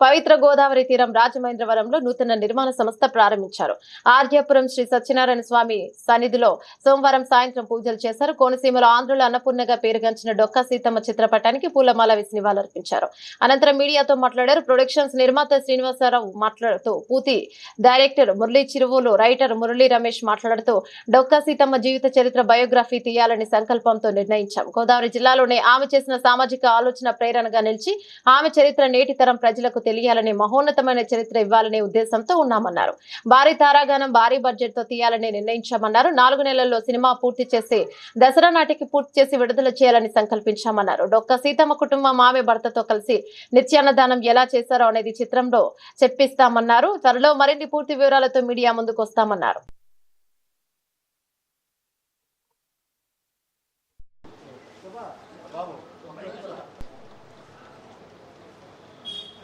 పవిత్ర గోదావరి తీరం రాజమహేంద్రవరంలో నూతన నిర్మాణ సంస్థ ప్రారంభించారు. ఆర్యపురం శ్రీ సత్యనారాయణ స్వామి సన్నిధిలో సోమవారం సాయంత్రం పూజలు చేశారు. కోనసీమలో ఆంధ్రుల అన్నపూర్ణగా పేరుగంచిన డొక్కా సీతమ్మ చిత్రపటానికి పూలమాల వేసి నివాళులర్పించారు. అనంతరం మీడియాతో మాట్లాడారు. ప్రొడక్షన్స్ నిర్మాత శ్రీనివాసరావు మాట్లాడుతూ పూతి డైరెక్టర్ మురళీ చిరువులు రైటర్ మురళీ రమేష్ మాట్లాడుతూ డొక్కా సీతమ్మ జీవిత చరిత్ర బయోగ్రఫీ తీయాలని సంకల్పంతో నిర్ణయించాం. గోదావరి జిల్లాలోనే ఆమె చేసిన సామాజిక ఆలోచన ప్రేరణగా నిలిచి ఆమె చరిత్ర నేటి తరం ప్రజలకు తెలియాలనే మహోన్నతమైన చరిత్ర ఇవ్వాలనే ఉద్దేశంతో ఉన్నామన్నారు. భారీ తారాగానం భారీ బడ్జెట్తో తీయాలని నిర్ణయించామన్నారు. నాలుగు నెలల్లో సినిమా పూర్తి చేసి దసరా నాటికి పూర్తి చేసి విడుదల చేయాలని సంకల్పించామన్నారు. డొక్క సీతమ్మ కుటుంబం ఆమె భర్తతో కలిసి నిత్యాన్నదానం ఎలా చేశారో అనేది చిత్రంలో చెప్పిస్తామన్నారు. త్వరలో మరిన్ని పూర్తి వివరాలతో మీడియా ముందుకు వస్తామన్నారు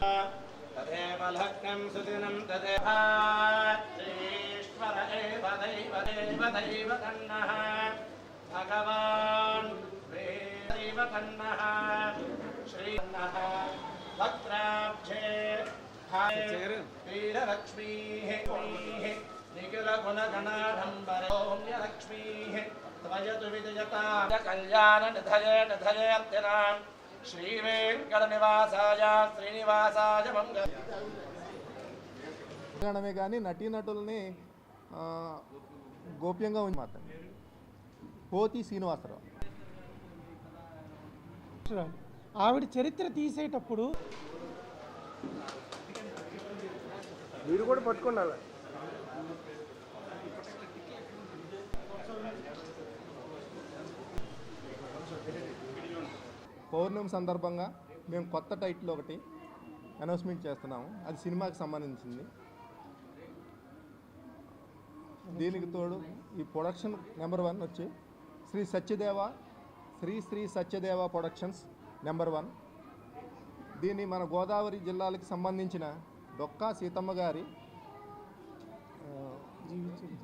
तदेव लग्नं सुदिनं तदेव श्रीश्वर एव दैव देव दैव कन्नः भगवान् दैव कन्नः श्रीकन्नः वक्त्राब्जे वीरलक्ष्मीः वीः निखिलगुणगणाडम्बरोम्यलक्ष्मीः त्वयतु विजयता। कल्याणनिधये निधयेऽर्थिनाम् శ్రీవేంకటనివాసాయ శ్రీనివాసాయ మంగళ. తెలంగాణమే కానీ నటీనటుల్ని ఆ, గోప్యంగా ఉంది మాత్రం. పోతి శ్రీనివాసరావు. ఆవిడ చరిత్ర తీసేటప్పుడు మీరు కూడా పట్టుకోండి పౌర్ణమి సందర్భంగా మేము కొత్త టైటిల్ ఒకటి అనౌన్స్మెంట్ చేస్తున్నాము. అది సినిమాకి సంబంధించింది. దీనికి తోడు ఈ ప్రొడక్షన్ నెంబర్ వన్ వచ్చి Sri Satyadeva Sri Sri Satyadeva productions number one దీన్ని మన గోదావరి జిల్లాలకు సంబంధించిన డొక్కా సీతమ్మ గారి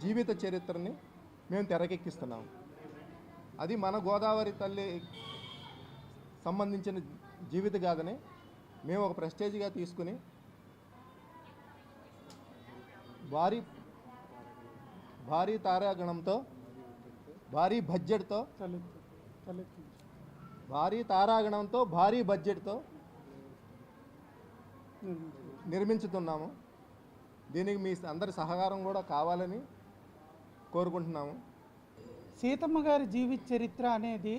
జీవిత చరిత్రని మేము తెరకెక్కిస్తున్నాము. అది మన గోదావరి తల్లి సంబంధించిన జీవిత గాథని మేము ఒక ప్రెస్టేజ్గా తీసుకుని భారీ భారీ తారాగణంతో భారీ బడ్జెట్తో భారీ తారాగణంతో భారీ బడ్జెట్తో నిర్మించుతున్నాము. దీనికి మీ అందరి సహకారం కూడా కావాలని కోరుకుంటున్నాము. సీతమ్మ గారి జీవిత చరిత్ర అనేది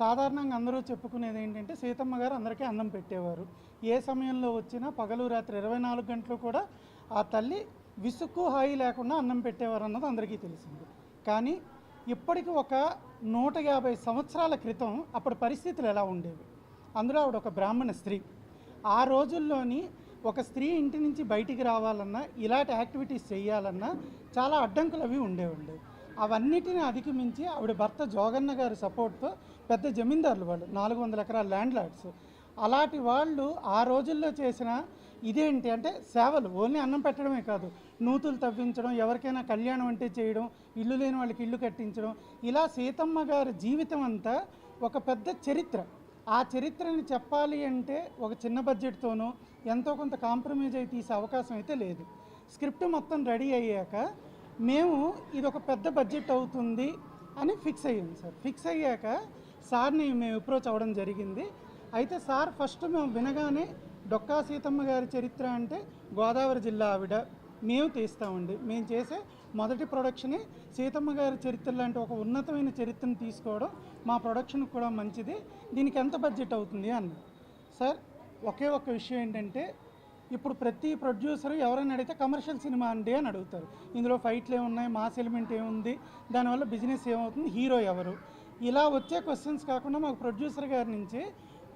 సాధారణంగా అందరూ చెప్పుకునేది ఏంటంటే సీతమ్మ గారు అందరికీ అన్నం పెట్టేవారు. ఏ సమయంలో వచ్చినా పగలు రాత్రి ఇరవై నాలుగు గంటలు కూడా ఆ తల్లి విసుక్కు హాయి లేకుండా అన్నం పెట్టేవారు అన్నది అందరికీ తెలిసింది. కానీ ఇప్పటికి ఒక నూట యాభై సంవత్సరాల క్రితం అప్పటి పరిస్థితులు ఎలా ఉండేవి? అందులో ఆవిడ ఒక బ్రాహ్మణ స్త్రీ. ఆ రోజుల్లోని ఒక స్త్రీ ఇంటి నుంచి బయటికి రావాలన్నా ఇలాంటి యాక్టివిటీస్ చేయాలన్నా చాలా అడ్డంకులు అవి ఉండేవి అవన్నిటిని అధిగమించి ఆవిడ భర్త జోగన్న గారి సపోర్ట్తో పెద్ద జమీందారులు వాళ్ళు నాలుగు వందల ఎకరాల ల్యాండ్ లార్డ్స్ అలాంటి వాళ్ళు ఆ రోజుల్లో చేసిన ఇదేంటి అంటే సేవలు. ఓన్లీ అన్నం పెట్టడమే కాదు. నూతులు తవ్వించడం ఎవరికైనా కళ్యాణం అంటే చేయడం ఇల్లు లేని వాళ్ళకి ఇల్లు కట్టించడం. ఇలా సీతమ్మ గారి జీవితం అంతా ఒక పెద్ద చరిత్ర. ఆ చరిత్రని చెప్పాలి అంటే ఒక చిన్న బడ్జెట్తోనూ ఎంతో కొంత కాంప్రమైజ్ అయి తీసే అవకాశం అయితే లేదు. స్క్రిప్ట్ మొత్తం రెడీ అయ్యాక మేము ఇది ఒక పెద్ద బడ్జెట్ అవుతుంది అని ఫిక్స్ అయ్యింది సార్. ఫిక్స్ అయ్యాక సార్ని మేము అప్రోచ్ అవ్వడం జరిగింది. అయితే సార్ ఫస్ట్ మేము వినగానే డొక్కా సీతమ్మ గారి చరిత్ర అంటే గోదావరి జిల్లా ఆవిడ. మేము తీస్తామండి. మేము చేసే మొదటి ప్రొడక్షనే సీతమ్మ గారి చరిత్ర లాంటి ఒక ఉన్నతమైన చరిత్రను తీసుకోవడం మా ప్రొడక్షన్కి కూడా మంచిది. దీనికి ఎంత బడ్జెట్ అవుతుంది అన్న? సార్ ఒకే ఒక్క విషయం ఏంటంటే ఇప్పుడు ప్రతి ప్రొడ్యూసర్ ఎవరైనా అడిగితే కమర్షియల్ సినిమా అండి అని అడుగుతారు. ఇందులో ఫైట్లు ఏమున్నాయి? మాస్ ఎలిమెంట్ ఏముంది? దానివల్ల బిజినెస్ ఏమవుతుంది? హీరో ఎవరు? ఇలా వచ్చే క్వశ్చన్స్ కాకుండా మాకు ప్రొడ్యూసర్ గారి నుంచి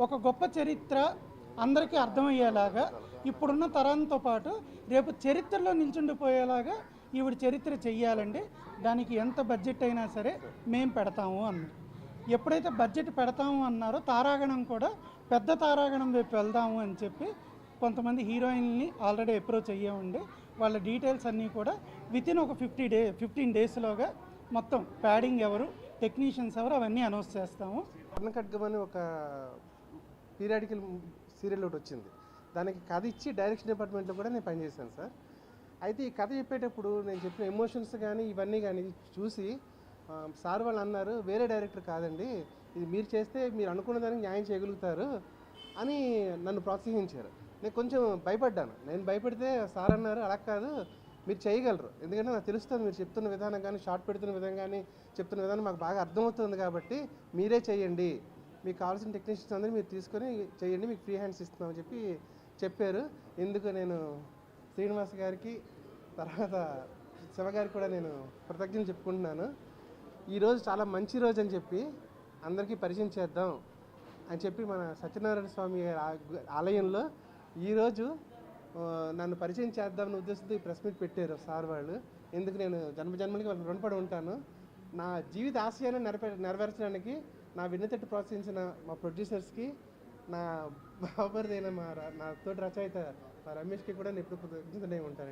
ఒక గొప్ప చరిత్ర అందరికీ అర్థమయ్యేలాగా ఇప్పుడున్న తరంతో పాటు రేపు చరిత్రలో నిల్చుండిపోయేలాగా ఈవిడ చరిత్ర చెయ్యాలండి. దానికి ఎంత బడ్జెట్ అయినా సరే మేము పెడతాము అన్నారు. ఎప్పుడైతే బడ్జెట్ పెడతాము అన్నారో తారాగణం కూడా పెద్ద తారాగణం వైపు వెళ్దాము అని చెప్పి కొంతమంది హీరోయిన్ని ఆల్రెడీ అప్రోచ్ అయ్యామండి వాళ్ళ డీటెయిల్స్ అన్నీ కూడా విత్ ఇన్ ఒక ఫిఫ్టీ డే ఫిఫ్టీన్ డేస్లోగా మొత్తం ప్యాడింగ్ ఎవరు టెక్నీషియన్స్ ఎవరు అవన్నీ అనౌన్స్ చేస్తాము. వర్ణ అని ఒక పీరియాడికల్ సీరియల్ ఒకటి వచ్చింది. దానికి కథ ఇచ్చి డైరెక్షన్ డిపార్ట్మెంట్లో కూడా నేను పనిచేశాను సార్. అయితే ఈ కథ చెప్పేటప్పుడు నేను చెప్పిన ఎమోషన్స్ కానీ ఇవన్నీ కానీ చూసి సార్ వాళ్ళు అన్నారు వేరే డైరెక్టర్ కాదండి ఇది మీరు చేస్తే మీరు అనుకున్న దానికి న్యాయం చేయగలుగుతారు అని నన్ను ప్రోత్సహించారు. నేను కొంచెం భయపడ్డాను. నేను భయపడితే సార్ అన్నారు అలా కాదు మీరు చేయగలరు. ఎందుకంటే నాకు తెలుస్తుంది మీరు చెప్తున్న విధానం కానీ షార్ట్ పెడుతున్న విధానం కానీ చెప్తున్న విధానం మాకు బాగా అర్థమవుతుంది కాబట్టి మీరే చేయండి. మీకు కావాల్సిన టెక్నీషియన్స్ అందరూ మీరు తీసుకొని చేయండి మీకు ఫ్రీ హ్యాండ్స్ ఇస్తున్నామని చెప్పి చెప్పారు. ఎందుకు నేను శ్రీనివాస్ గారికి తర్వాత శివ గారికి కూడా నేను కృతజ్ఞతలు చెప్పుకుంటున్నాను. ఈరోజు చాలా మంచి రోజు అని చెప్పి అందరికీ పరిచయం చేద్దాం అని చెప్పి మన సత్యనారాయణ స్వామి గారి ఆలయంలో ఈరోజు నన్ను పరిచయం చేద్దామని ఉద్దేశంతో ఈ ప్రెస్ మీట్ పెట్టారు సార్ వాళ్ళు. ఎందుకు నేను జన్మజన్మలకి వాళ్ళకి రుణపడి ఉంటాను. నా జీవిత ఆశయాన్ని నెరవే నెరవేర్చడానికి నా విన్నతట్టు ప్రోత్సహించిన మా ప్రొడ్యూసర్స్కి నా బాబర్దైన మా నా తోటి రచయిత మా రమేష్కి కూడా నేను ఎప్పుడు కృతజ్ఞతనే ఉంటాను